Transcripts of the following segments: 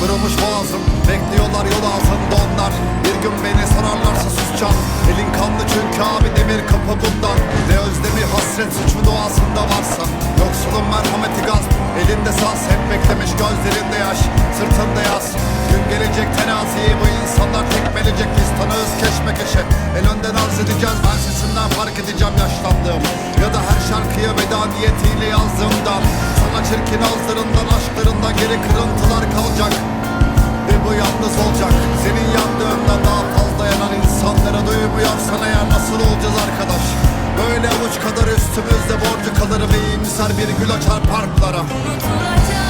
Kurumuş boğazım Bekliyorlar yol altında onlar. Bir gün beni sorarlarsa susacağım. Elin kanlı çünkü abi demir kapı bundan. Ne özlemi hasret suçu doğasında varsa. Yoksulun merhameti gasp Elinde saz. Hep beklemiş gözlerinde yaş Sırtında yaz Gün gelecek tenaziyi bu insanlar tekmelecek. Biz tanığız keşmekeşe En önden arz edeceğiz ben sesinden fark edeceğim yaşlandığım Ya da her şarkıya veda niyetiyle yazdığımdan çirkin ağızlarından aşklarından geri kırıntılar kalacak. Ve bu yalnız olacak Senin yandığından daha fazla yanan insanlara duymuyorsan eğer nasıl olacağız arkadaş? Böyle avuç kadar üstümüzde borcu kalır ve iyimser bir gül açar parklara. Unutulacak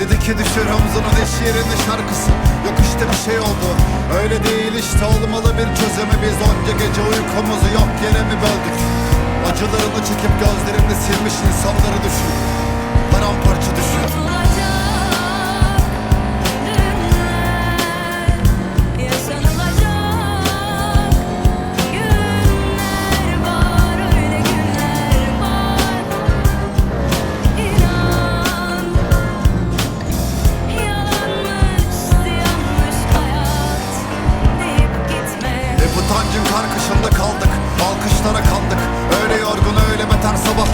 Dedi ki düşür omzunun eş yerine şarkısı. Yok işte bir şey oldu. Öyle değil işte olmalı bir çözümü Biz onca gece uykumuzu yok yere mi böldük? Acılarını çekip gözlerini silmiş insanları düşün Sancın karkışında kaldık Alkışlara kandık. Öyle yorgun öyle beter sabah.